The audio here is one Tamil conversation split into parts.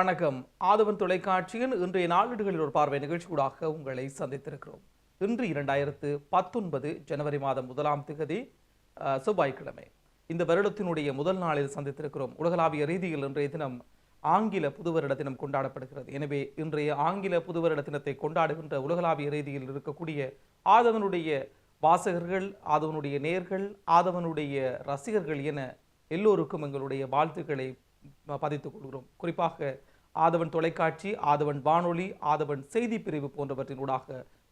வணக்கம். ஆதவன் தொலைக்காட்சியின் இன்றைய நாளிடுகளில் ஒரு பார்வை நிகழ்ச்சியூடாக உங்களை சந்தித்திருக்கிறோம். இன்று இரண்டாயிரத்து பத்தொன்பது ஜனவரி மாதம் முதலாம் திகதி செவ்வாய்க்கிழமை. இந்த வருடத்தினுடைய முதல் நாளில் சந்தித்திருக்கிறோம். உலகளாவிய ரீதியில் இன்றைய தினம் ஆங்கில புதுவருட தினம் கொண்டாடப்படுகிறது. எனவே இன்றைய ஆங்கில புதுவருட தினத்தை கொண்டாடுகின்ற உலகளாவிய ரீதியில் இருக்கக்கூடிய ஆதவனுடைய வாசகர்கள் ஆதவனுடைய நேர்கள் ஆதவனுடைய ரசிகர்கள் என எல்லோருக்கும் எங்களுடைய வாழ்த்துக்களை பதித்துக் கொள்கிறோம். குறிப்பாக ஆதவன் தொலைக்காட்சி ஆதவன் வானொலி ஆதவன் செய்தி பிரிவு போன்றவற்றினூடாக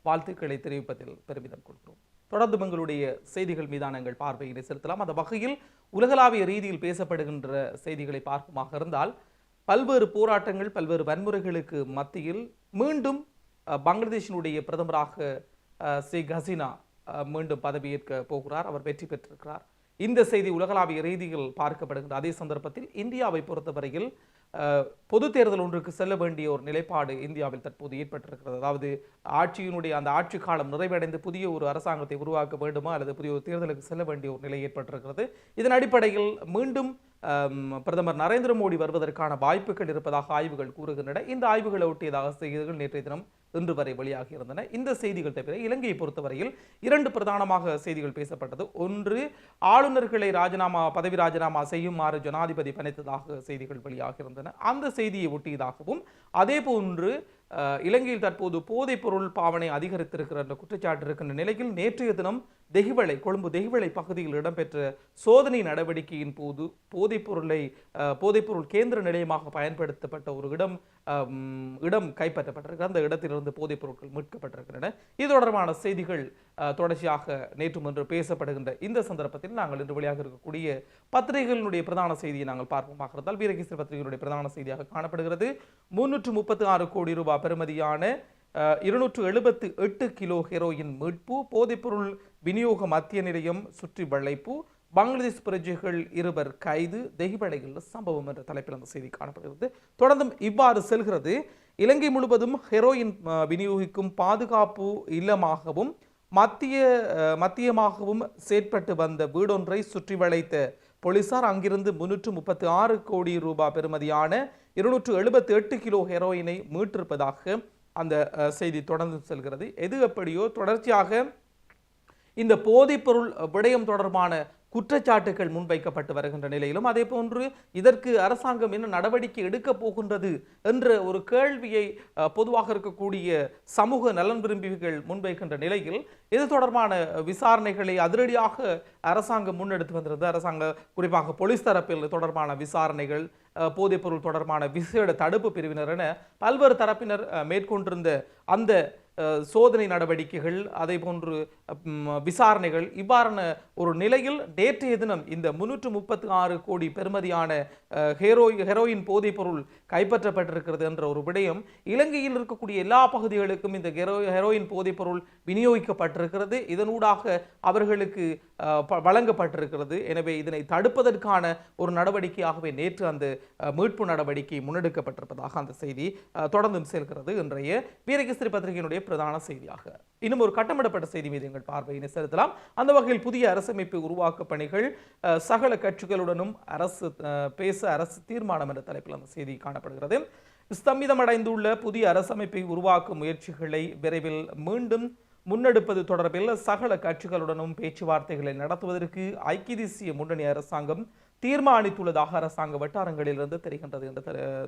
வாழ்த்துக்களை தெரிவிப்பதில் பெருமிதம் கொள்கிறோம். தொடர்ந்து எங்களுடைய செய்திகள் மீதான எங்கள் பார்வையினை செலுத்தலாம். அந்த வகையில் உலகளாவிய ரீதியில் பேசப்படுகின்ற செய்திகளை பார்க்குமாக இருந்தால் பல்வேறு போராட்டங்கள் பல்வேறு வன்முறைகளுக்கு மத்தியில் மீண்டும் பங்களாதேஷினுடைய பிரதமராக அஹ், ஷேக் ஹசீனா மீண்டும் பதவியேற்க போகிறார். அவர் வெற்றி பெற்றிருக்கிறார். இந்த செய்தி உலகளாவிய ரீதியில் பார்க்கப்படுகின்ற அதே சந்தர்ப்பத்தில் இந்தியாவை பொறுத்தவரையில் பொது தேர்தல் ஒன்றுக்கு செல்ல வேண்டிய ஒரு நிலைப்பாடு இந்தியாவில் தற்போது ஏற்பட்டிருக்கிறது. அதாவது ஆட்சியினுடைய அந்த ஆட்சி காலம் நிறைவடைந்து புதிய ஒரு அரசாங்கத்தை உருவாக்க வேண்டுமா அல்லது புதிய ஒரு தேர்தலுக்கு செல்ல வேண்டிய ஒரு நிலை ஏற்பட்டிருக்கிறது. இதன் அடிப்படையில் மீண்டும் பிரதமர் நரேந்திர மோடி வருவதற்கான வாய்ப்புகள் இருப்பதாக ஆய்வுகள் கூறுகின்றன. இந்த ஆய்வுகளை ஒட்டியதாக செய்திகள் நேற்றைய தினம் இன்று வரை வெளியாகி இருந்தன. இந்த செய்திகள் தவிர இலங்கையை பொறுத்தவரையில் இரண்டு பிரதானமாக செய்திகள் பேசப்பட்டது. ஒன்று ஆளுநர்களை ராஜினாமா பதவி ராஜினாமா செய்யுமாறு ஜனாதிபதி பணித்ததாக செய்திகள் வெளியாகி இருந்தன. அந்த செய்தியை ஒட்டியதாகவும் அதே போன்று இலங்கையில் தற்போது போதைப் பொருள் பாவனை அதிகரித்திருக்கிற என்ற குற்றச்சாட்டு இருக்கின்ற நிலையில் நேற்றைய தினம் தெஹிவளை கொழும்பு தெஹிவளை பகுதியில் இடம்பெற்ற சோதனை நடவடிக்கையின் போது போதைப் பொருளை போதைப் பொருள் கேந்திர நிலையமாக பயன்படுத்தப்பட்ட ஒரு இடம் இடம் கைப்பற்றப்பட்டிருக்கிற அந்த இடத்திலிருந்து போதைப் பொருட்கள் மீட்கப்பட்டிருக்கின்றன. இது தொடர்பான செய்திகள் தொடர்ச்சியாக நேற்று இன்று பேசப்படுகின்ற இந்த சந்தர்ப்பத்தில் நாங்கள் இன்று வெளியாக இருக்கக்கூடிய பத்திரிகைகளினுடைய பிரதான செய்தியை நாங்கள் பார்ப்போமாக இருந்தால் வீரகேசரி பத்திரிகைகளுடைய பிரதான செய்தியாக காணப்படுகிறது. முன்னூற்று முப்பத்தி ஆறு கோடி ரூபாய் பெறுமதியான இருநூற்று எழுபத்து எட்டு கிலோ ஹெரோயின் மீட்பு போதைப்பொருள் விநியோக மத்திய நிலையம் சுற்றி வளைப்பு பங்களாதேஷ் பிரஜைகள் இருவர் கைது தெஹிவளையில் சம்பவம் என்ற தலைப்பில் அந்த செய்தி காணப்படுகிறது. தொடர்ந்தும் இவ்வாறு செல்கிறது. இலங்கை முழுவதும் ஹெரோயின் விநியோகிக்கும் பாதுகாப்பு இல்லமாகவும் மத்திய மத்தியமாகவும் செயற்பட்டு வந்த வீடொன்றை சுற்றி வளைத்த போலீசார் அங்கிருந்து முன்னூற்று முப்பத்தி ஆறு கோடி ரூபாய் பெறுமதியான இருநூற்று எழுபத்தி எட்டு கிலோ ஹெரோயினை மீட்டிருப்பதாக அந்த செய்தி தொடர்ந்து செல்கிறது. எது எப்படியோ தொடர்ச்சியாக இந்த போதைப்பொருள் விடயம் தொடர்பான குற்றச்சாட்டுகள் முன்வைக்கப்பட்டு வருகின்ற நிலையிலும் அதே போன்று இதற்கு அரசாங்கம் என்ன நடவடிக்கை எடுக்கப் போகின்றது என்ற ஒரு கேள்வியை பொதுவாக இருக்கக்கூடிய சமூக நலன் விரும்பிகள் முன்வைக்கின்ற நிலையில் இது தொடர்பான விசாரணைகளை அதிரடியாக அரசாங்கம் முன்னெடுத்து வந்திருந்தது. அரசாங்க குறிப்பாக போலீஸ் தரப்பில் தொடர்பான விசாரணைகள் போதைப்பொருள் தொடர்பான விசேட தடுப்பு பிரிவினர் என பல்வேறு தரப்பினர் மேற்கொண்டிருந்த அந்த சோதனை நடவடிக்கைகள் அதே போன்று விசாரணைகள் இவ்வாறான ஒரு நிலையில் நேற்றைய தினம் இந்த முன்னூற்று முப்பத்தி ஆறு கோடி பெறுமதியான அஹ், ஹெரோயின் போதைப் பொருள் கைப்பற்றப்பட்டிருக்கிறது என்ற ஒரு விடயம் இலங்கையில் இருக்கக்கூடிய எல்லா பகுதிகளுக்கும் இந்த ஹெரோ ஹெரோயின் போதைப் பொருள் விநியோகிக்கப்பட்டிருக்கிறது. இதனூடாக அவர்களுக்கு வழங்கப்பட்டிருக்கிறது. எனவே இதனை தடுப்பதற்கான ஒரு நடவடிக்கையாகவே நேற்று அந்த மீட்பு நடவடிக்கை முன்னெடுக்கப்பட்டிருப்பதாக அந்த செய்தி தொடர்ந்தும் செல்கிறது. இன்றைய வீரகிஸ்திரி பத்திரிகையினுடைய பிரதான செய்தியாக. இன்னும் ஒரு கட்டமிடப்பட்ட செய்தி மீது எங்கள் பார்வையினை செலுத்தலாம். அந்த வகையில் புதிய அரசமைப்பு உருவாக்க பணிகள் சகல கட்சிகளுடனும் அரசு பேச அரசு தீர்மானம் என்ற தலைப்பில் அந்த செய்தி காணப்படுகிறது. ஸ்தம்பிதமடைந்துள்ள புதிய அரசமைப்பை உருவாக்கும் முயற்சிகளை விரைவில் மீண்டும் முன்னெடுப்பது தொடர்பில் சகல கட்சிகளுடனும் பேச்சுவார்த்தைகளை நடத்துவதற்கு ஐக்கிய தேசிய முன்னணி அரசாங்கம் தீர்மானித்துள்ளதாக அரசாங்க வட்டாரங்களிலிருந்து தெரிகின்றது என்று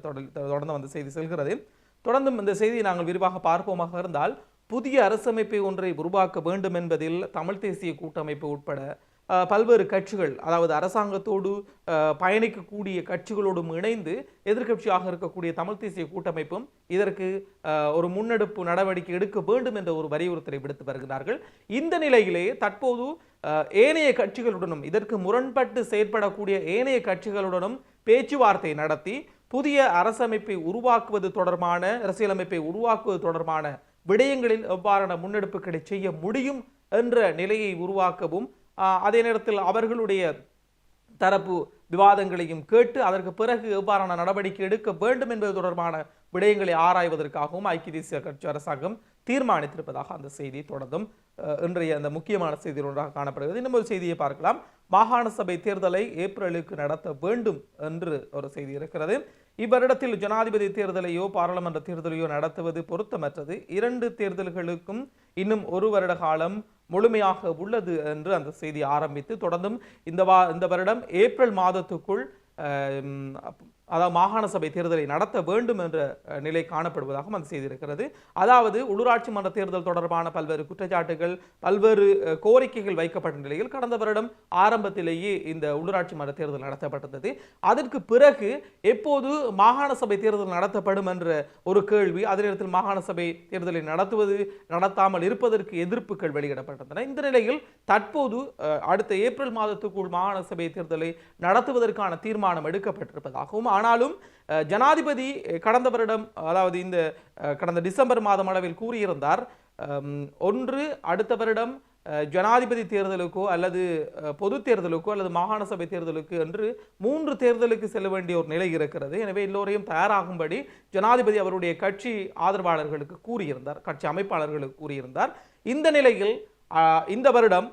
தொடர்ந்து வந்த செய்தி செல்கிறது. தொடர்ந்தும் இந்த செய்தியை நாங்கள் விரிவாக பார்ப்போமாக இருந்தால் புதிய அரசமைப்பை ஒன்றை உருவாக்க வேண்டும் என்பதில் தமிழ் தேசிய கூட்டமைப்பு உட்பட பல்வேறு கட்சிகள் அதாவது அரசாங்கத்தோடு பயணிக்கக்கூடிய கட்சிகளோடும் இணைந்து எதிர்க்கட்சியாக இருக்கக்கூடிய தமிழ் தேசிய கூட்டமைப்பும் இதற்கு ஒரு முன்னெடுப்பு நடவடிக்கை எடுக்க வேண்டும் என்ற ஒரு வலியுறுத்தலை விடுத்து வருகிறார்கள். இந்த நிலையிலே தற்போது ஏனைய கட்சிகளுடனும் இதற்கு முரண்பட்டு செயற்படக்கூடிய ஏனைய கட்சிகளுடனும் பேச்சுவார்த்தை நடத்தி புதிய அரசமைப்பை உருவாக்குவது தொடர்பான அரசியலமைப்பை உருவாக்குவது தொடர்பான விடயங்களில் எவ்வாறான முன்னெடுப்புகளை செய்ய முடியும் என்ற நிலையை உருவாக்கவும் அதே நேரத்தில் அவர்களுடைய தரப்பு விவாதங்களையும் கேட்டு அதற்கு பிறகு எவ்வாறான நடவடிக்கை எடுக்க வேண்டும் என்பது தொடர்பான விடயங்களை ஆராய்வதற்காகவும் ஐக்கிய தேசிய கட்சி அரசாங்கம் தீர்மானித்திருப்பதாக அந்த செய்தி தொடர்ந்தும் அஹ், இன்றைய அந்த முக்கியமான செய்தி ஒன்றாக காணப்படுகிறது. இன்னும் ஒரு செய்தியை பார்க்கலாம். மாகாண சபை தேர்தலை ஏப்ரலுக்கு நடத்த வேண்டும் என்று ஒரு செய்தி இருக்கிறது. இவ்வருடத்தில் ஜனாதிபதி தேர்தலையோ பாராளுமன்ற தேர்தலையோ நடத்துவது பொருத்தமற்றது. இரண்டு தேர்தல்களுக்கும் இன்னும் ஒரு வருட காலம் முழுமையாக உள்ளது என்று அந்த செய்தி ஆரம்பித்து தொடர்ந்தும் இந்த வா இந்த வருடம் ஏப்ரல் மாதத்துக்குள் அதாவது மாகாண சபை தேர்தலை நடத்த வேண்டும் என்ற நிலை காணப்படுவதாகவும் அந்த செய்தி இருக்கிறது. அதாவது உள்ளூராட்சி மன்ற தேர்தல் தொடர்பான பல்வேறு குற்றச்சாட்டுகள் பல்வேறு கோரிக்கைகள் வைக்கப்பட்ட நிலையில் கடந்த வருடம் ஆரம்பத்திலேயே இந்த உள்ளூராட்சி மன்ற தேர்தல் நடத்தப்பட்டது. அதற்கு பிறகு எப்போது மாகாண சபை தேர்தல் நடத்தப்படும் என்ற ஒரு கேள்வி அதே நேரத்தில் மாகாண சபை தேர்தலை நடத்துவது நடத்தாமல் இருப்பதற்கு எதிர்ப்புகள் வெளியிடப்பட்டிருந்தன இந்த நிலையில் தற்போது அடுத்த ஏப்ரல் மாதத்துக்குள் மாகாண சபை தேர்தலை நடத்துவதற்கான தீர்மானம் எடுக்கப்பட்டிருப்பதாகவும் ஆனாலும் ஜனாதிபதி கடந்த வருடம் அதாவது இந்த கடந்த டிசம்பர் மாதம் அளவில் கூறியிருந்தார் ஒன்று அடுத்த வருடம் ஜனாதிபதி தேர்தலுக்கோ அல்லது பொது தேர்தலுக்கோ அல்லது மாகாண சபை தேர்தலுக்கு என்று மூன்று தேர்தலுக்கு செல்ல வேண்டிய ஒரு நிலை இருக்கிறது. எனவே எல்லோரையும் தயாராகும்படி ஜனாதிபதி அவருடைய கட்சி ஆதரவாளர்களுக்கு கூறியிருந்தார் கட்சி அமைப்பாளர்களுக்கு கூறியிருந்தார். இந்த நிலையில் இந்த வருடம்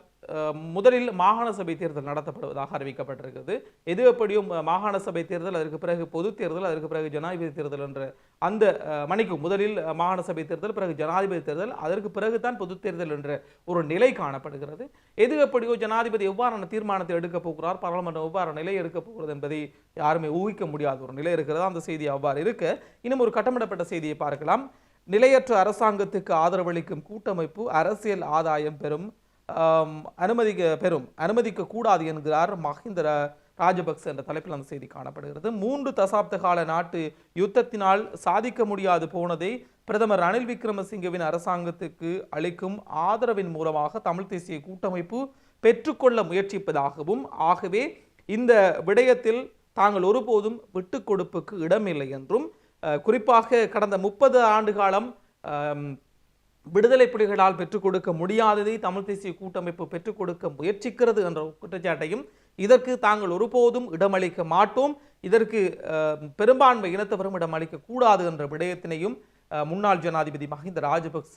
முதலில் மாகாண சபை தேர்தல் நடத்தப்படுவதாக அறிவிக்கப்பட்டிருக்கிறது. எது எப்படியும் மாகாண சபை தேர்தல் அதற்கு பிறகு பொது தேர்தல் அதற்கு பிறகு ஜனாதிபதி தேர்தல் என்ற அந்த மணிக்கு முதலில் மாகாண சபை தேர்தல் பிறகு ஜனாதிபதி தேர்தல் அதற்கு பிறகு தான் பொது தேர்தல் என்ற ஒரு நிலை காணப்படுகிறது. எது எப்படியோ ஜனாதிபதி எவ்வாறான தீர்மானத்தை எடுக்கப் போகிறார் பாராளுமன்றம் எவ்வாறு நிலை எடுக்கப் போகிறது என்பதை யாருமே ஊகிக்க முடியாத ஒரு நிலை இருக்கிறது. அந்த செய்தி அவ்வாறு இருக்க இன்னும் ஒரு கட்டமிடப்பட்ட செய்தியை பார்க்கலாம். நிலையற்ற அரசாங்கத்துக்கு ஆதரவளிக்கும் கூட்டமைப்பு அரசியல் ஆதாயம் பெறும் அனுமதிக்க பெறும் அனுமதிக்க கூடாது என்கிறார் மஹிந்த ராஜபக்ச என்ற தலைப்பில் அந்த செய்தி காணப்படுகிறது. மூன்று தசாப்த கால நாட்டு யுத்தத்தினால் சாதிக்க முடியாது போனதை பிரதமர் ரணில் விக்ரமசிங்கவின் அரசாங்கத்துக்கு அளிக்கும் ஆதரவின் மூலமாக தமிழ் தேசிய கூட்டமைப்பு பெற்றுக்கொள்ள முயற்சிப்பதாகவும் ஆகவே இந்த விடயத்தில் தாங்கள் ஒருபோதும் விட்டுக் கொடுப்புக்கு இடமில்லை என்றும் குறிப்பாக கடந்த முப்பது ஆண்டு காலம் விடுதலை புலிகளால் பெற்றுக் கொடுக்க முடியாததை தமிழ் தேசிய கூட்டமைப்பு பெற்றுக் கொடுக்க முயற்சிக்கிறது என்ற குற்றச்சாட்டையும் இதற்கு தாங்கள் ஒருபோதும் இடமளிக்க மாட்டோம். இதற்கு அஹ், பெரும்பான்மை இனத்தவரும் இடமளிக்க கூடாது என்ற விடயத்தினையும் முன்னாள் ஜனாதிபதி மஹிந்த ராஜபக்ச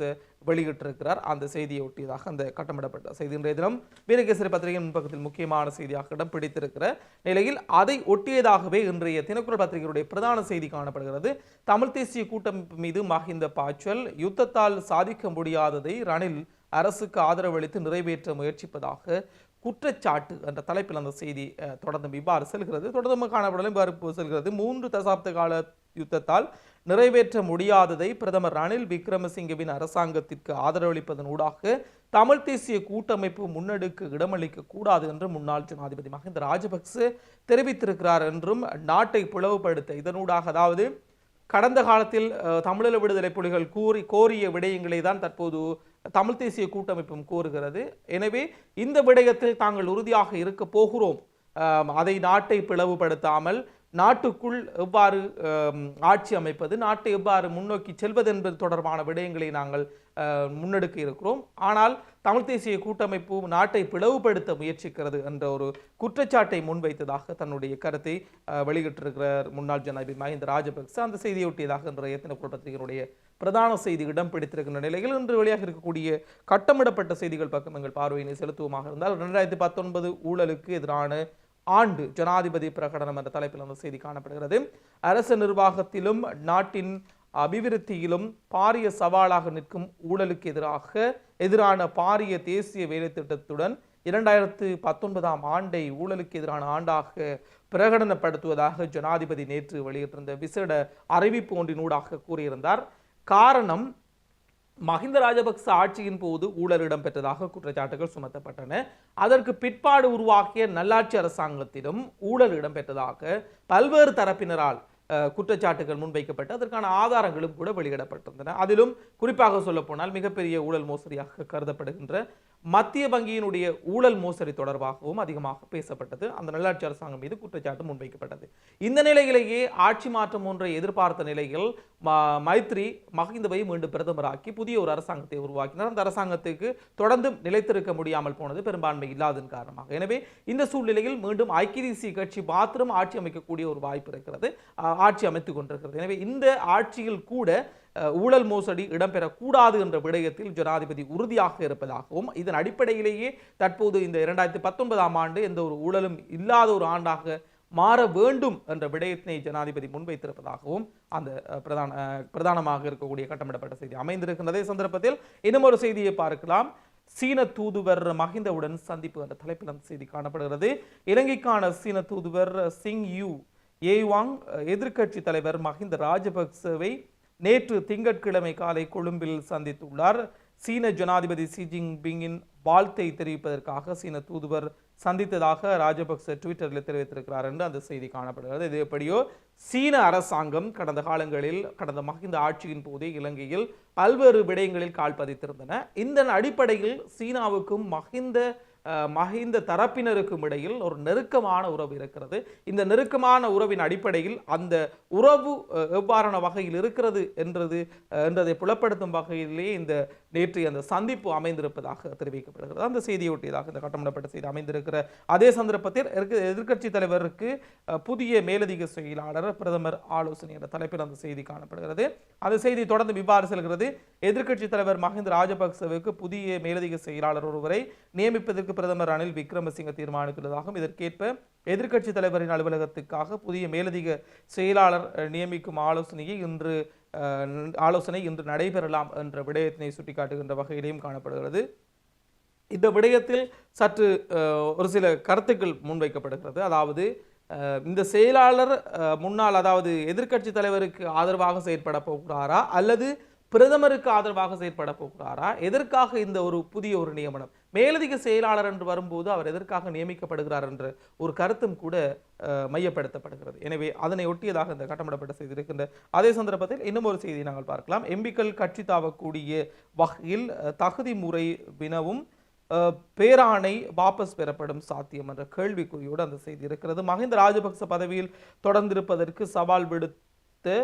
வெளியிட்டிருக்கிறார். அந்த செய்தியை ஒட்டியதாக அந்த கட்டமிடப்பட்ட செய்தி இன்றைய தினம் வீரகேசரி பத்திரிகையின் முன்பக்கத்தில் முக்கியமான செய்தியாக இடம் பிடித்திருக்கிற நிலையில் அதை ஒட்டியதாகவே இன்றைய தினக்குரல் பத்திரிகையுடைய பிரதான செய்தி காணப்படுகிறது. தமிழ் தேசிய கூட்டமைப்பு மீது மஹிந்த பாய்ச்சல் யுத்தத்தால் சாதிக்க முடியாததை ரணில் அரசுக்கு ஆதரவளித்து நிறைவேற்ற முயற்சிப்பதாக குற்றச்சாட்டு என்ற தலைப்பில் அந்த செய்தி தொடர்ந்து இவ்வாறு செல்கிறது. தொடர்ந்து காணப்படலும். இவ்வாறு செல்கிறது. மூன்று தசாப்த கால யுத்தத்தால் நிறைவேற்ற முடியாததை பிரதமர் ரணில் விக்ரமசிங்கவின் அரசாங்கத்திற்கு ஆதரவளிப்பதன் ஊடாக தமிழ் தேசிய கூட்டமைப்பு முன்னெடுக்க இடமளிக்க கூடாது என்று முன்னாள் ஜனாதிபதி மஹிந்த ராஜபக்ச தெரிவித்திருக்கிறார் என்றும் நாட்டை பிளவுபடுத்த இதனூடாக அதாவது கடந்த காலத்தில் தமிழீழ விடுதலை புலிகள் கூறி கோரிய விடயங்களை தான் தற்போது தமிழ் தேசிய கூட்டமைப்பும் கூறுகிறது. எனவே இந்த விடயத்தில் தாங்கள் உறுதியாக இருக்க போகிறோம். அதை நாட்டை பிளவுபடுத்தாமல் நாட்டுக்குள் எவ்வாறு ஆட்சி அமைப்பது நாட்டை எவ்வாறு முன்னோக்கி செல்வது என்பது தொடர்பான விடயங்களை நாங்கள் முன்னெடுக்க இருக்கிறோம். ஆனால் தமிழ் தேசிய கூட்டமைப்பு நாட்டை பிளவுபடுத்த முயற்சிக்கிறது என்ற ஒரு குற்றச்சாட்டை முன்வைத்ததாக தன்னுடைய கருத்தை வெளியிட்டிருக்கிறார் முன்னாள் ஜனாதிபதி மஹிந்த ராஜபக்ச. அந்த செய்தியொட்டியதாக இன்றைய எத்தனை பத்திரிகையினுடைய பிரதான செய்தி இடம் பிடித்திருக்கின்ற நிலையில் இன்று வெளியாக இருக்கக்கூடிய கட்டமிடப்பட்ட செய்திகள் பக்கம் எங்கள் பார்வையினை செலுத்துவமாக இருந்தால் இரண்டாயிரத்தி பத்தொன்பது ஊழலுக்கு எதிரான ஆண்டு ஜனாதிபதி பிரகடனம் என்ற தலைப்பில் அந்த செய்தி காணப்படுகிறது. அரசு நிர்வாகத்திலும் நாட்டின் அபிவிருத்தியிலும் பாரிய சவாலாக நிற்கும் ஊழலுக்கு எதிராக எதிரான பாரிய தேசிய வேலைத்திட்டத்துடன் இரண்டாயிரத்து பத்தொன்பதாம் ஆண்டை ஊழலுக்கு எதிரான ஆண்டாக பிரகடனப்படுத்துவதாக ஜனாதிபதி நேற்று வெளியிட்டிருந்த விசேட அறிவிப்பு ஒன்றினூடாக கூறியிருந்தார். காரணம் மஹிந்த ராஜபக்ச ஆட்சியின் போது ஊழல் இடம்பெற்றதாக குற்றச்சாட்டுகள் சுமத்தப்பட்டன. அதற்கு பிற்பாடு உருவாக்கிய நல்லாட்சி அரசாங்கத்திலும் ஊழல் இடம்பெற்றதாக பல்வேறு தரப்பினரால் குற்றச்சாட்டுகள் முன்வைக்கப்பட்டு அதற்கான ஆதாரங்களும் கூட வெளியிடப்பட்டிருந்தன. அதிலும் குறிப்பாக சொல்லப்போனால் மிகப்பெரிய ஊழல் மோசடியாக கருதப்படுகின்ற மத்திய வங்கியினுடைய ஊழல் மோசடி தொடர்பாகவும் அதிகமாக பேசப்பட்டது. அந்த நல்லாட்சி அரசாங்கம் மீது குற்றச்சாட்டு முன்வைக்கப்பட்டது. இந்த நிலையிலேயே ஆட்சி மாற்றம் ஒன்றை எதிர்பார்த்த நிலையில் ம- மைத்ரி மகிந்தவை மீண்டும் பிரதமராக்கி புதிய ஒரு அரசாங்கத்தை உருவாக்கினார். அந்த அரசாங்கத்துக்கு தொடர்ந்து நிலைத்திருக்க முடியாமல் போனது பெரும்பான்மை இல்லாதன் காரணமாக. எனவே இந்த சூழ்நிலையில் மீண்டும் ஐக்கிய தேசிய கட்சி மாத்திரம் ஆட்சி அமைக்கக்கூடிய ஒரு வாய்ப்பு இருக்கிறது ஆட்சி அமைத்துக் கொண்டிருக்கிறது. எனவே இந்த ஆட்சியில் கூட ஊழல் மோசடி இடம்பெறக்கூடாது என்ற விடயத்தில் ஜனாதிபதி உறுதியாக இருப்பதாகவும் இதன் அடிப்படையிலேயே தற்போது இந்த இரண்டாயிரத்தி பத்தொன்பதாம் ஆண்டு எந்த ஒரு ஊழலும் இல்லாத ஒரு ஆண்டாக மாற வேண்டும் என்ற விடயத்தினை ஜனாதிபதி முன்வைத்திருப்பதாகவும் அந்த பிரதான பிரதானமாக இருக்கக்கூடிய கட்டமிடப்பட்ட செய்தி அமைந்திருக்கின்றதே. சந்தர்ப்பத்தில் இன்னும் ஒரு செய்தியை பார்க்கலாம். சீன தூதுவர் மஹிந்தவுடன் சந்திப்பு என்ற தலைப்பில் அந்த செய்தி காணப்படுகிறது. இலங்கைக்கான சீன தூதுவர் சிங் யூ ஏவாங் எதிர்க்கட்சி தலைவர் மஹிந்த ராஜபக்சவை நேற்று திங்கட்கிழமை காலை கொழும்பில் சந்தித்துள்ளார். சீன ஜனாதிபதி ஷி ஜின்பிங்கின் வாழ்த்தை தெரிவிப்பதற்காக சீன தூதுவர் சந்தித்ததாக ராஜபக்ச ட்விட்டரில் தெரிவித்திருக்கிறார் என்று அந்த செய்தி காணப்படுகிறது. இது எப்படியோ சீன அரசாங்கம் கடந்த காலங்களில் கடந்த மகிந்த ஆட்சியின் போதே இலங்கையில் பல்வேறு விடயங்களில் கால் பதித்திருந்தன. இந்த அடிப்படையில் சீனாவுக்கும் மஹிந்த மஹிந்த தரப்பினருக்கும் இடையில் ஒரு நெருக்கமான உறவு இருக்கிறது. இந்த நெருக்கமான உறவின் அடிப்படையில் அந்த உறவு எவ்வாறான வகையில் இருக்கிறது என்றது என்றதை புலப்படுத்தும் வகையிலேயே இந்த நேற்று அந்த சந்திப்பு அமைந்திருப்பதாக தெரிவிக்கப்படுகிறது. அந்த செய்தியொட்டியதாக இந்த கட்டமிடப்பட்ட செய்தி அமைந்திருக்கிற அதே சந்தர்ப்பத்தில் எதிர்க்கட்சி தலைவருக்கு புதிய மேலதிக செயலாளர் பிரதமர் ஆலோசனை என்ற தலைப்பில் அந்த செய்தி காணப்படுகிறது. அந்த செய்தி தொடர்ந்து இவ்வாறு செல்கிறது. எதிர்க்கட்சி தலைவர் மஹிந்த ராஜபக்சவுக்கு புதிய மேலதிக செயலாளர் ஒருவரை நியமிப்பதற்கு பிரதமர் ரணில் விக்ரமசிங்க தீர்மானித்துள்ளதாகவும் இதற்கேற்ப எதிர்க்கட்சித் தலைவரின் அலுவலகத்துக்காக புதிய மேலதிக செயலாளர் நியமிக்கும் ஆலோசனையை இன்று ஆலோசனை இன்று நடைபெறலாம் என்ற விடயத்தினை சுட்டிக்காட்டுகின்ற வகையிலையும் காணப்படுகிறது. இந்த விடயத்தில் சற்று ஒரு சில கருத்துக்கள் முன்வைக்கப்படுகிறது. அதாவது இந்த செயலாளர் முன்னால் அதாவது எதிர்க்கட்சி தலைவருக்கு ஆதரவாக செயற்பட போகிறாரா அல்லது பிரதமருக்கு ஆதரவாக செயற்பட போகிறாரா? எதற்காக இந்த ஒரு புதிய ஒரு நியமனம்? மேலதிக செயலாளர் என்று வரும்போது அவர் எதற்காக நியமிக்கப்படுகிறார் என்ற ஒரு கருத்தும் கூட மையப்படுத்தப்படுகிறது. எனவே அதனை ஒட்டியதாக இந்த கட்டமிடப்பட்ட செய்தி இருக்கின்ற அதே சந்தர்ப்பத்தில் இன்னும் ஒரு செய்தியை நாங்கள் பார்க்கலாம். எம்பிக்கள் கட்சி தாவக்கூடிய வகையில் தகுதி முறை வினவும் பேராணை வாபஸ் பெறப்படும் சாத்தியம் என்ற கேள்விக்குறியோடு அந்த செய்தி இருக்கிறது. மஹிந்த ராஜபக்ச பதவியில் தொடர்ந்திருப்பதற்கு சவால் விடுத்து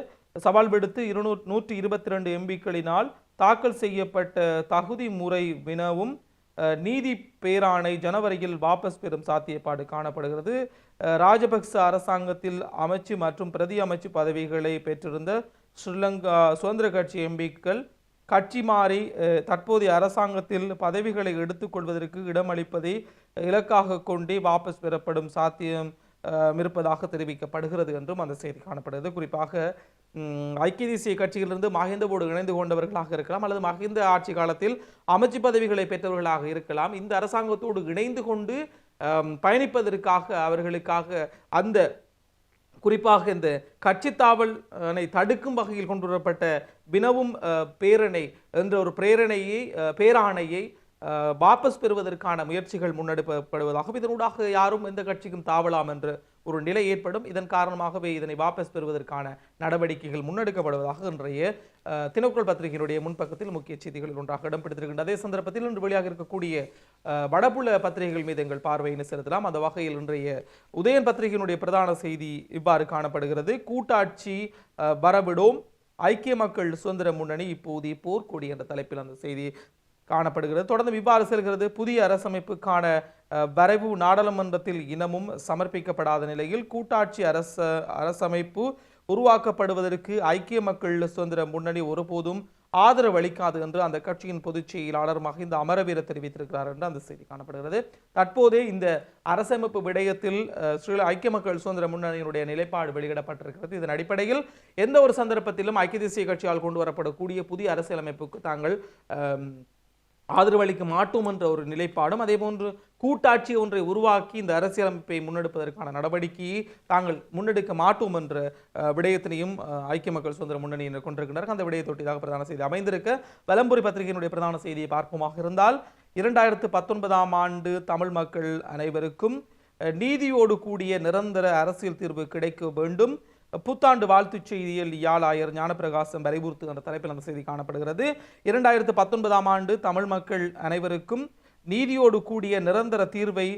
சவால் விடுத்து இருநூறு நூற்றி இருபத்தி ரெண்டு எம்பிக்களினால் தாக்கல் செய்யப்பட்ட தகுதி முறை வினவும் நீதி பேராணை ஜனவரியில் வாபஸ் பெறும் சாத்தியப்பாடு காணப்படுகிறது. ராஜபக்ச அரசாங்கத்தில் அமைச்சு மற்றும் பிரதி அமைச்சு பதவிகளை பெற்றிருந்த ஸ்ரீலங்கா சுதந்திர கட்சி எம்பிக்கள் கட்சி மாறி தற்போதைய அரசாங்கத்தில் பதவிகளை எடுத்துக்கொள்வதற்கு இடமளிப்பதை இலக்காக கொண்டே வாபஸ் பெறப்படும் சாத்தியம் இருப்பதாக தெரிவிக்கப்படுகிறது என்றும் அந்த செய்தி காணப்படுகிறது. குறிப்பாக ஐக்கிய தேசிய கட்சியிலிருந்து மஹிந்தவோடு இணைந்து கொண்டவர்களாக இருக்கலாம் அல்லது மஹிந்த ஆட்சி காலத்தில் அமைச்சு பதவிகளை பெற்றவர்களாக இருக்கலாம். இந்த அரசாங்கத்தோடு இணைந்து கொண்டு பயணிப்பதற்காக அவர்களுக்காக அந்த குறிப்பாக இந்த கட்சித்தாவலை தடுக்கும் வகையில் கொண்டு வரப்பட்ட வினவும் பேரணை என்ற ஒரு பிரேரணையை பேராணையை வாபஸ் பெறுவதற்கான முயற்சிகள் முன்னெடுக்கப்படுவதாகவும் இதனூடாக யாரும் எந்த கட்சிக்கும் தாவலாம் என்று ஒரு நிலை ஏற்படும். இதன் காரணமாகவே இதனை வாபஸ் பெறுவதற்கான நடவடிக்கைகள் முன்னெடுக்கப்படுவதாக இன்றைய தினக்குள் பத்திரிகையினுடைய முன்பக்கத்தில் முக்கிய செய்திகளில் ஒன்றாக இடம்பிடித்திருக்கின்ற அதே சந்தர்ப்பத்தில் இன்று வெளியாக இருக்கக்கூடிய வடபுல பத்திரிகைகள் மீது எங்கள் பார்வையினை செலுத்தலாம். அந்த வகையில் இன்றைய உதயன் பத்திரிகையினுடைய பிரதான செய்தி இவ்வாறு காணப்படுகிறது. கூட்டாட்சி வரவிடும். ஐக்கிய மக்கள் சுதந்திர முன்னணி இப்போது போர்க்கொடி என்ற தலைப்பில் அந்த செய்தி காணப்படுகிறது. தொடர்ந்து இவ்வாறு செல்கிறது. புதிய அரசமைப்புக்கான வரைவு நாடாளுமன்றத்தில் இனமும் சமர்ப்பிக்கப்படாத நிலையில் கூட்டாட்சி அரச அரசமைப்பு உருவாக்கப்படுவதற்கு ஐக்கிய மக்கள் சுதந்திர முன்னணி ஒருபோதும் ஆதரவு அளிக்காது என்று அந்த கட்சியின் பொதுச் செயலாளர் மகிந்த அமரவீர தெரிவித்திருக்கிறார் என்று அந்த செய்தி காணப்படுகிறது. தற்போதே இந்த அரசமைப்பு விடயத்தில் ஸ்ரீ ஐக்கிய மக்கள் சுதந்திர முன்னணியினுடைய நிலைப்பாடு வெளியிடப்பட்டிருக்கிறது. இதன் அடிப்படையில் எந்த ஒரு சந்தர்ப்பத்திலும் ஐக்கிய தேசிய கட்சியால் கொண்டு வரப்படக்கூடிய புதிய அரசியலமைப்புக்கு தாங்கள் ஆதரவளிக்க மாட்டோம் என்ற ஒரு நிலைப்பாடும் அதே போன்று கூட்டாட்சி ஒன்றை உருவாக்கி இந்த அரசியலமைப்பை முன்னெடுப்பதற்கான நடவடிக்கையை தாங்கள் முன்னெடுக்க மாட்டோம் என்ற விடயத்தினையும் ஐக்கிய மக்கள் சுதந்திர முன்னணியினர் கொண்டிருக்கின்றனர். அந்த விடயத்தொட்டிதாக பிரதான செய்தி அமைந்திருக்க வலம்புரி பத்திரிகையினுடைய பிரதான செய்தியை பார்ப்போமாக இருந்தால் இரண்டாயிரத்து பத்தொன்பதாம் ஆண்டு தமிழ் மக்கள் அனைவருக்கும் நீதியோடு கூடிய நிரந்தர அரசியல் தீர்வு கிடைக்க வேண்டும். புத்தாண்டு வாழ்த்துச் செய்தியில் யாழாயர் ஞானப்பிரகாசம் வரைபுறுத்து என்ற தலைப்பில் அந்த செய்தி காணப்படுகிறது. இரண்டாயிரத்து பத்தொன்பதாம் ஆண்டு தமிழ் மக்கள் அனைவருக்கும் நீதியோடு கூடிய நிரந்தர தீர்வை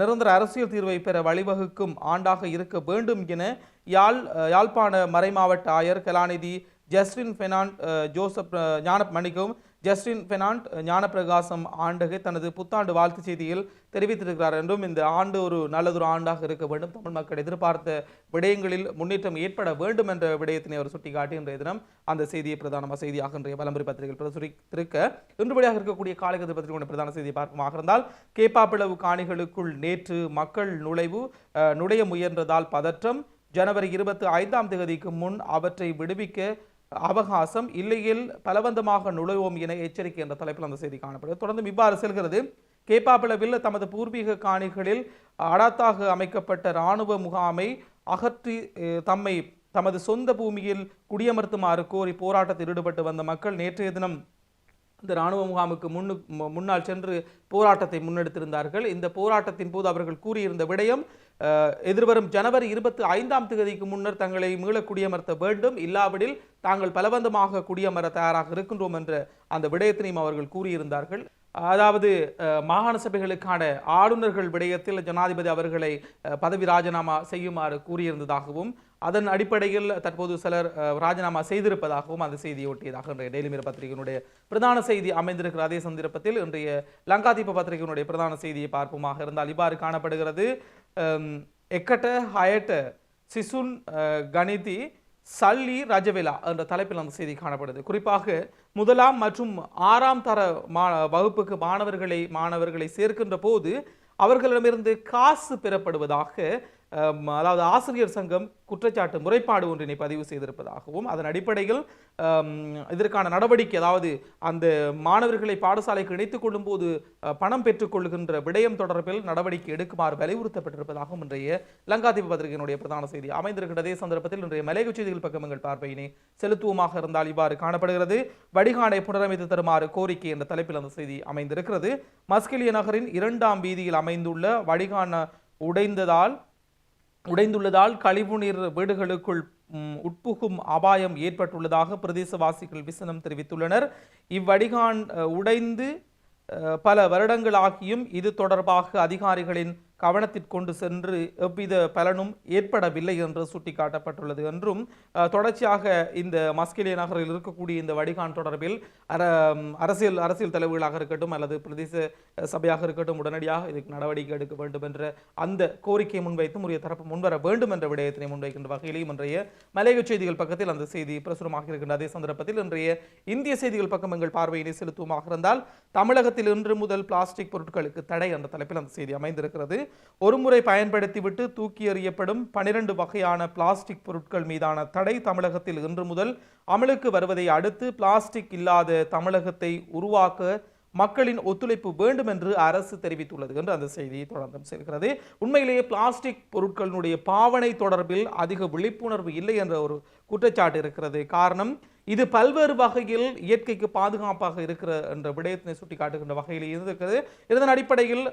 நிரந்தர அரசியல் தீர்வை பெற வழிவகுக்கும் ஆண்டாக இருக்க வேண்டும் என யாழ் யாழ்ப்பாண மறைமாவட்ட ஆயர் கலாநிதி ஜஸ்டின் ஃபெனான் ஜோசப் ஞான மணிக்கும் ஜஸ்டின் பெனாண்ட் ஞானப்பிரகாசம் ஆண்டகை தனது புத்தாண்டு வாழ்த்து செய்தியில் தெரிவித்திருக்கிறார் என்றும் இந்த ஆண்டு ஒரு நல்லதொரு ஆண்டாக இருக்க வேண்டும். தமிழ் மக்கள் எதிர்பார்த்த விடயங்களில் முன்னேற்றம் ஏற்பட வேண்டும் என்ற விடயத்தினை அவர் சுட்டிக்காட்டி இன்றைய தினம் அந்த செய்தியை பிரதானமாக செய்தியாக இன்றைய வலம்புரி பத்திரிகையில் பிரசுரித்திருக்க இன்றுபடியாக இருக்கக்கூடிய காலகட்ட பத்திரிகை பிரதான செய்தியை பார்க்கமாக இருந்தால் கேப்பாப்பிளவு காணிகளுக்குள் நேற்று மக்கள் நுழைவு நுழைய முயன்றதால் பதற்றம். ஜனவரி இருபத்தி ஐந்தாம் தேதிக்கு முன் அவற்றை விடுவிக்க அவகாசம் இல்லையில் பலவந்தமாக நுழைவோம் என எச்சரிக்கை என்ற தலைப்பில் அந்த செய்தி காணப்படுகிறது. தொடர்ந்து இவ்வாறு செல்கிறது. கேப்பாபிளவில் தமது பூர்வீக காணிகளில் அடாத்தாக அமைக்கப்பட்ட இராணுவ முகாமை அகற்றி தம்மை தமது சொந்த பூமியில் குடியமர்த்துமாறு கோரி போராட்டத்தில் ஈடுபட்டு வந்த மக்கள் நேற்றைய தினம் இந்த இராணுவ முகாமுக்கு முன்னு முன்னால் சென்று போராட்டத்தை முன்னெடுத்திருந்தார்கள். இந்த போராட்டத்தின் போது அவர்கள் கூறியிருந்த விடயம் எதிர்வரும் ஜனவரி இருபத்தி ஐந்தாம் தேதிக்கு முன்னர் தங்களை மீள குடியமர்த்த வேண்டும். இல்லாவிடில் தாங்கள் பலவந்தமாக குடியமர தயாராக இருக்கின்றோம் என்ற அந்த விடயத்தினையும் அவர்கள் கூறியிருந்தார்கள். அதாவது மாகாண சபைகளுக்கான ஆளுநர்கள் விடயத்தில் ஜனாதிபதி அவர்களை பதவி ராஜினாமா செய்யுமாறு கூறியிருந்ததாகவும் அதன் அடிப்படையில் தற்போது சிலர் ராஜினாமா செய்திருப்பதாகவும் அந்த செய்தியை ஒட்டியதாக இன்றைய டெய்லி மீர் பத்திரிகையினுடைய பிரதான செய்தி அமைந்திருக்கிற அதே சந்தர்ப்பத்தில் இன்றைய லங்காதீப பத்திரிகையினுடைய பிரதான செய்தியை பார்ப்போமாக இருந்தால் இவ்வாறு காணப்படுகிறது. எக்கட்ட ஹயட்ட சிசுன் கணிதி சல்லி ரஜவிலா என்ற தலைப்பில் அந்த செய்தி காணப்படுது. குறிப்பாக முதலாம் மற்றும் ஆறாம் தர மா வகுப்புக்கு மாணவர்களை மாணவர்களை சேர்க்கின்ற போது அவர்களிடமிருந்து காசு பெறப்படுவதாக அதாவது ஆசிரியர் சங்கம் குற்றச்சாட்டு முறைப்பாடு ஒன்றினை பதிவு செய்திருப்பதாகவும் அதன் அடிப்படையில் இதற்கான நடவடிக்கை அதாவது அந்த மாணவர்களை பாடசாலைக்கு இணைத்துக் கொள்ளும் போது பணம் பெற்றுக்கொள்கின்ற விடயம் தொடர்பில் நடவடிக்கை எடுக்குமாறு வலியுறுத்தப்பட்டிருப்பதாகவும் இன்றைய லங்காதீப பத்திரிகையினுடைய பிரதான செய்தி அமைந்திருக்கிறதே சந்தர்ப்பத்தில் இன்றைய மலையக செய்திகள் பக்கங்கள் பார்வையினை செலுத்துவமாக இருந்தால் இவ்வாறு காணப்படுகிறது. வடிகானை புனரமைத்து தருமாறு கோரிக்கை என்ற தலைப்பில் அந்த செய்தி அமைந்திருக்கிறது. மஸ்கெலிய நகரின் இரண்டாம் வீதியில் அமைந்துள்ள வடிகான உடைந்ததால் உடைந்துள்ளதால் கழிவுநீர் வீடுகளுக்குள் உட்புகும் அபாயம் ஏற்பட்டுள்ளதாக பிரதேசவாசிகள் விசனம் தெரிவித்துள்ளனர். இவ்வடிகான் உடைந்து அஹ், பல வருடங்களாகியும் இது தொடர்பாக அதிகாரிகளின் கவனத்திற்கொண்டு சென்று எவ்வித பலனும் ஏற்படவில்லை என்று சுட்டிக்காட்டப்பட்டுள்ளது என்றும் தொடர்ச்சியாக இந்த மஸ்கிலிய நகரில் இருக்கக்கூடிய இந்த வடிகான் தொடர்பில் அர அரசியல் அரசியல் தலைவர்களாக இருக்கட்டும் அல்லது பிரதேச சபையாக இருக்கட்டும் உடனடியாக இதுக்கு நடவடிக்கை எடுக்க வேண்டும் என்ற அந்த கோரிக்கையை முன்வைத்து உரிய தரப்பு முன்வர வேண்டும் என்ற விடயத்தினை முன்வைக்கின்ற வகையிலேயும் இன்றைய மலையக செய்திகள் பக்கத்தில் அந்த செய்தி பிரசுரமாக இருக்கின்ற அதே சந்தர்ப்பத்தில் இன்றைய இந்திய செய்திகள் பக்கம் எங்கள் பார்வையினை செலுத்துவமாக இருந்தால் தமிழகத்தில் இன்று முதல் பிளாஸ்டிக் பொருட்களுக்கு தடை என்ற தலைப்பில் அந்த செய்தி அமைந்திருக்கிறது. ஒருமுறை பயன்படுத்திவிட்டு தூக்கி எறியப்படும் பனிரெண்டு வகையான பிளாஸ்டிக் பொருட்கள் மீதான தடை தமிழகத்தில் இன்று முதல் அமலுக்கு வருவதை அடுத்து பிளாஸ்டிக் இல்லாத தமிழகத்தை உருவாக்க மக்களின் ஒத்துழைப்பு வேண்டும் என்று அரசு தெரிவித்துள்ளது என்று அந்த செய்தியை தொடர்ந்து செல்கிறது. உண்மையிலேயே பிளாஸ்டிக் பொருட்களினுடைய பாவனை தொடர்பில் அதிக விழிப்புணர்வு இல்லை என்ற ஒரு குற்றச்சாட்டு இருக்கிறது. காரணம் இது பல்வேறு வகையில் இயற்கைக்கு பாதுகாப்பாக இருக்கிற என்ற விடயத்தினை சுட்டி காட்டுகின்ற வகையில் இருந்திருக்கிறது. இதன் அடிப்படையில்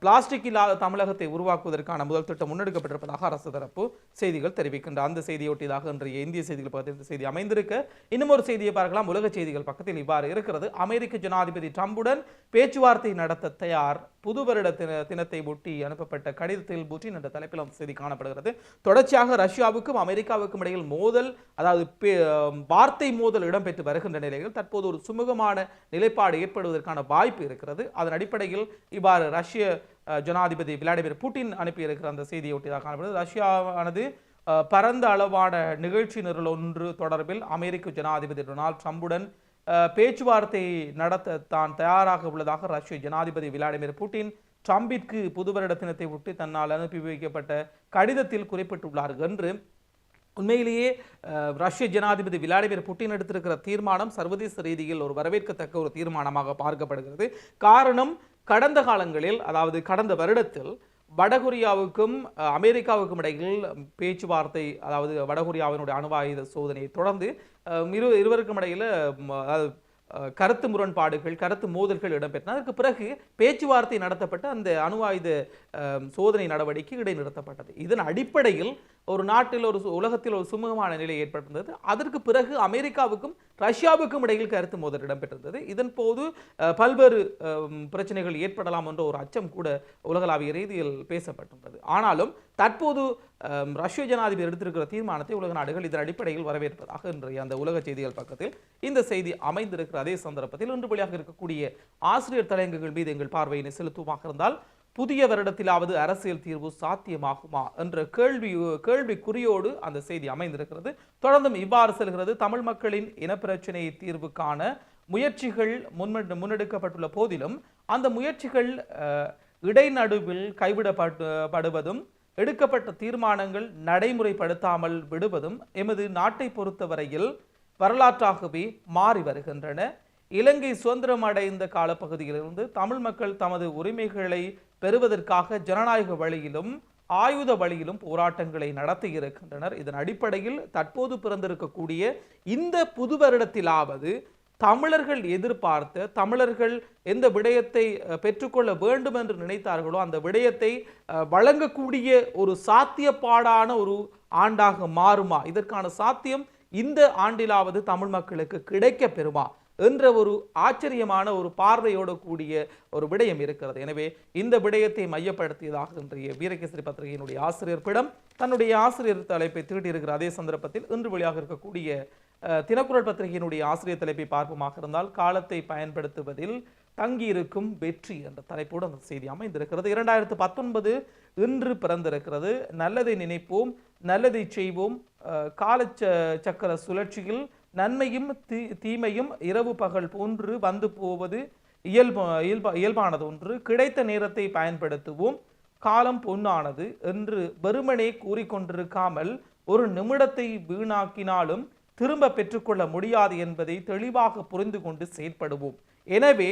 பிளாஸ்டிக் இல்லாத தமிழகத்தை உருவாக்குவதற்கான முதல் திட்டம் முன்னெடுக்கப்பட்டிருப்பதாக அரசு தரப்பு செய்திகள் தெரிவிக்கின்ற அந்த செய்தியொட்டியதாக இன்றைய இந்திய செய்திகள் பக்கத்தில் செய்தி அமைந்திருக்க. இன்னும் ஒரு செய்தியை பார்க்கலாம். உலக செய்திகள் பக்கத்தில் இவ்வாறு இருக்கிறது. அமெரிக்க ஜனாதிபதி ட்ரம்புடன் பேச்சுவார்த்தை நடத்த தயார் புது வருட தின தினத்தை ஒட்டி அனுப்பப்பட்ட கடிதத்தில் புட்டின் என்ற தலைப்பில் அந்த செய்தி காணப்படுகிறது. தொடர்ச்சியாக ரஷ்யாவுக்கும் அமெரிக்காவுக்கும் இடையில் மோதல் அதாவது பே- வார்த்தை மோதல் இடம்பெற்று வருகின்ற நிலையில் தற்போது ஒரு சுமூகமான நிலைப்பாடு ஏற்படுவதற்கான வாய்ப்பு இருக்கிறது. அதன் அடிப்படையில் இவ்வாறு ரஷ்ய ஜனாதிபதி விளாடிமிர் புட்டின் அனுப்பியிருக்கிற அந்த செய்தியை ஒட்டியதாக காணப்படுகிறது. ரஷ்யாவானது பரந்த அளவான நிகழ்ச்சி நிரல் ஒன்று தொடர்பில் அமெரிக்க ஜனாதிபதி டொனால்ட் ட்ரம்புடன் பேச்சுவார்த்தை நடத்த தான் தயாராக உள்ளதாக ரஷ்ய ஜனாதிபதி விளாடிமிர் புட்டின் ட்ரம்பிற்கு புதுவருட தினத்தை ஒட்டி தன்னால் அனுப்பி வைக்கப்பட்ட கடிதத்தில் குறிப்பிட்டுள்ளார் என்று உண்மையிலேயே ரஷ்ய ஜனாதிபதி விளாடிமிர் புட்டின் எடுத்திருக்கிற தீர்மானம் சர்வதேச ரீதியில் ஒரு வரவேற்கத்தக்க ஒரு தீர்மானமாக பார்க்கப்படுகிறது. காரணம் கடந்த காலங்களில் அதாவது கடந்த வருடத்தில் வடகொரியாவுக்கும் அமெரிக்காவுக்கும் இடையில் பேச்சுவார்த்தை அதாவது வடகொரியாவினுடைய அணு ஆயுத சோதனையை தொடர்ந்து இரு இருவருக்கும் இடையில் அதாவது கருத்து முரண்பாடுகள் கருத்து மோதல்கள் இடம்பெற்றன. அதற்கு பிறகு பேச்சுவார்த்தை நடத்தப்பட்டு அந்த அணு ஆயுத சோதனை நடவடிக்கை இடைநிறுத்தப்பட்டது. இதன் அடிப்படையில் ஒரு நாட்டில் ஒரு உலகத்தில் ஒரு சுமூகமான நிலை ஏற்பட்டிருந்தது. அதற்கு பிறகு அமெரிக்காவுக்கும் ரஷ்யாவுக்கும் இடையில் கருத்து மோதல் இடம்பெற்றிருந்தது. இதன் போது பல்வேறு பிரச்சனைகள் ஏற்படலாம் என்ற ஒரு அச்சம் கூட உலகளாவிய ரீதியில் பேசப்பட்டுள்ளது ஆனாலும் தற்போது ரஷ்ய ஜனாதிபதி எடுத்திருக்கிற தீர்மானத்தை உலக நாடுகள் இதன் அடிப்படையில் வரவேற்பதாக இன்றைய அந்த உலக செய்திகள் பக்கத்தில் இந்த செய்தி அமைந்திருக்கிற அதே சந்தர்ப்பத்தில் இன்று வழியாக இருக்கக்கூடிய ஆசிரியர் தலையங்கங்கள் மீது எங்கள் பார்வையினை செலுத்துவமாக இருந்தால் புதிய வருடத்திலாவது அரசியல் தீர்வு சாத்தியமாகுமா என்ற கேள்வி கேள்விக்குறியோடு அந்த செய்தி அமைந்திருக்கிறது. தொடர்ந்தும் இவ்வாறு செல்கிறது. தமிழ் மக்களின் இனப்பிரச்சினை தீர்வுக்கான முயற்சிகள் முன்ம முன்னெடுக்கப்பட்டுள்ள போதிலும் அந்த முயற்சிகள் இடைநடுவில் கைவிடப்படுவதும் படுவதும் எடுக்கப்பட்ட தீர்மானங்கள் நடைமுறைப்படுத்தாமல் விடுவதும் எமது நாட்டை பொறுத்தவரையில் வரலாற்றாகவே மாறி வருகின்றன. இலங்கை சுதந்திரம் அடைந்த காலப்பகுதியிலிருந்து தமிழ் மக்கள் தமது உரிமைகளை பெறுவதற்காக ஜனநாயக வழியிலும் ஆயுத வழியிலும் போராட்டங்களை நடத்தி இருக்கின்றனர். இதன் அடிப்படையில் தற்போது பிறந்திருக்கக்கூடிய இந்த புது வருடத்திலாவது தமிழர்கள் எதிர்பார்த்த தமிழர்கள் எந்த விடயத்தை பெற்றுக்கொள்ள வேண்டும் என்று நினைத்தார்களோ அந்த விடயத்தை அஹ், வழங்கக்கூடிய ஒரு சாத்தியப்பாடான ஒரு ஆண்டாக மாறுமா? இதற்கான சாத்தியம் இந்த ஆண்டிலாவது தமிழ் மக்களுக்கு கிடைக்க பெறுமா? என்ற ஒரு ஆச்சரியமான ஒரு பார்வையோடு கூடிய ஒரு விடயம் இருக்கிறது. எனவே இந்த விடயத்தை மையப்படுத்தியதாக இன்றைய வீரகேசரி பத்திரிகையினுடைய ஆசிரியர் பிடம் தன்னுடைய ஆசிரியர் தலைப்பை தீட்டியிருக்கிற அதே சந்தர்ப்பத்தில் இன்று வெளியாக இருக்கக்கூடிய தினக்குரல் பத்திரிகையினுடைய ஆசிரியர் தலைப்பை பார்ப்போமாக இருந்தால் காலத்தை பயன்படுத்துவதில் தங்கியிருக்கும் வெற்றி என்ற தலைப்போடு அந்த செய்தி அமைந்திருக்கிறது. இரண்டாயிரத்து பத்தொன்பது இன்று பிறந்திருக்கிறது. நல்லதை நினைப்போம் நல்லதை செய்வோம். கால சக்கர சுழற்சியில் நன்மையும் தீ தீமையும் இரவு பகல் போன்று வந்து போவது இயல்பு இயல்பா இயல்பானது ஒன்று. கிடைத்த நேரத்தை பயன்படுத்துவோம். காலம் பொன்னானது என்று வெறுமனே கூறிக்கொண்டிருக்காமல் ஒரு நிமிடத்தை வீணாக்கினாலும் திரும்ப பெற்றுக்கொள்ள முடியாது என்பதை தெளிவாக புரிந்து கொண்டு செயற்படுவோம். எனவே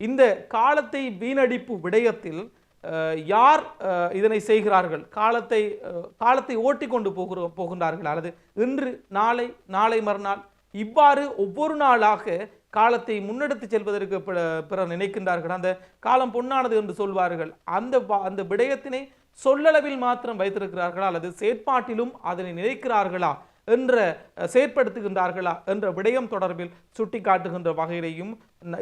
இந்த காலத்தை வீணடிப்பு விடயத்தில் யார் இதனை செய்கிறார்கள்? காலத்தை காலத்தை ஓட்டி கொண்டு போகிற போகின்றார்கள் அல்லது இன்று நாளை நாளை மறுநாள் இவ்வாறு ஒவ்வொரு நாளாக காலத்தை முன்னெடுத்து செல்வதற்கு பிற- பிறர் நினைக்கின்றார்கள். அந்த காலம் பொன்னானது என்று சொல்வார்கள். அந்த அந்த விடயத்தினை சொல்லளவில் மாத்திரம் வைத்திருக்கிறார்களா அல்லது செயற்பாட்டிலும் அதனை நினைக்கிறார்களா? என்ற செயற்படுத்துகின்றார்களா என்ற விடயம் தொடர்பில் சுட்டிக்காட்டுகின்ற வகையிலையும்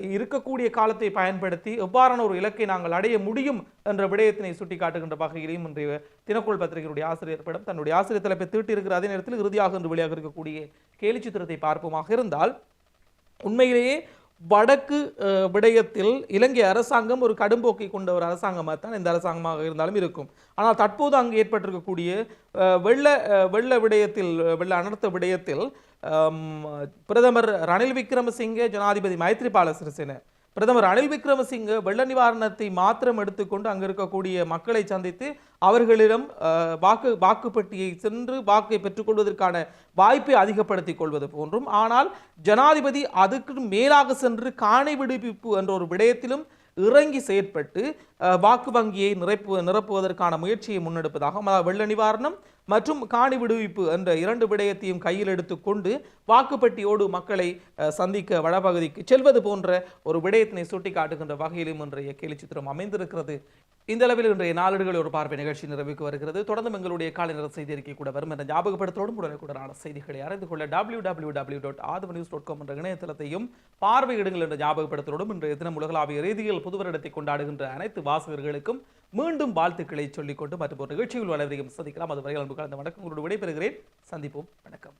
இருக்கக்கூடிய காலத்தை பயன்படுத்தி எவ்வாறான ஒரு இலக்கை நாங்கள் அடைய முடியும் என்ற விடயத்தினை சுட்டிக்காட்டுகின்ற வகையிலையும் இன்றைய தினக்குள் ஆசிரியர் ஆசிரியர்களிடம் தன்னுடைய ஆசிரியர் தலைப்பை தீட்டியிருக்கிற அதே நேரத்தில் இறுதியாக இன்று வெளியாக இருக்கக்கூடிய கேலி சித்திரத்தை பார்ப்போமாக இருந்தால் உண்மையிலேயே வடக்கு விடயத்தில் இலங்கை அரசாங்கம் ஒரு கடும்போக்கை கொண்ட ஒரு அரசாங்கமாக தான் இந்த அரசாங்கமாக இருந்தாலும் இருக்கும். ஆனால் தற்போது அங்கு ஏற்பட்டிருக்கக்கூடிய வெள்ள வெள்ள விடயத்தில் வெள்ள அனர்த்த விடயத்தில் பிரதமர் ரணில் விக்ரமசிங்கே ஜனாதிபதி மைத்ரிபால சிறிசேன பிரதமர் ரணில் விக்ரமசிங்கு வெள்ள நிவாரணத்தை மாத்திரம் எடுத்துக்கொண்டு அங்கே இருக்கக்கூடிய மக்களை சந்தித்து அவர்களிடம் வாக்கு வாக்குப்பட்டியை சென்று வாக்கை பெற்றுக்கொள்வதற்கான வாய்ப்பை அதிகப்படுத்திக் கொள்வது போன்றும். ஆனால் ஜனாதிபதி அதுக்கு மேலாக சென்று காணி விடுவிப்பு என்ற ஒரு விடயத்திலும் இறங்கி செயற்பட்டு வாக்கு வங்கியை நிரப்பு நிரப்புவதற்கான முயற்சியை முன்னெடுப்பதாகவும் அதாவது வெள்ள நிவாரணம் மற்றும் காணி விடுவிப்பு என்ற இரண்டு விடயத்தையும் கையில் எடுத்துக்கொண்டு வாக்குப்பெட்டியோடு மக்களை சந்திக்க வடபகுதிக்கு செல்வது போன்ற ஒரு விடயத்தினை சுட்டிக்காட்டுகின்ற வகையிலும் இன்றைய கேலி சித்திரம் அமைந்திருக்கிறது. இந்த அளவில் இன்றைய நாளிடுகள் ஒரு பார்வை நிகழ்ச்சி நிறைவுக்கு வருகிறது. தொடர்ந்து எங்களுடைய காலை நேர செய்தி அறிக்கை கூட வரும் என்ற ஞாபகப்படுத்தோடும் உடனுக்குடனான செய்திகளை அறிந்து கொள்ள W W W dot Aadhava news dot com என்ற இணையதளத்தையும் பார்வையிடுங்கள் என்ற ஞாபகப்படுத்தலோடும் இன்றைய தினம் உலகளாவிய ரீதியில் புதுவரிடத்தை கொண்டாடுகின்ற அனைத்து வாசகர்களுக்கும் மீண்டும் வாழ்த்துக்களை சொல்லிக்கொண்டு மற்றும் ஒரு நிகழ்ச்சியில் வளரையும் சந்திக்கலாம். அதுவரை அன்பு கலந்த வணக்கம் உங்களோடு விடைபெறுகிறேன். சந்திப்போம். வணக்கம்.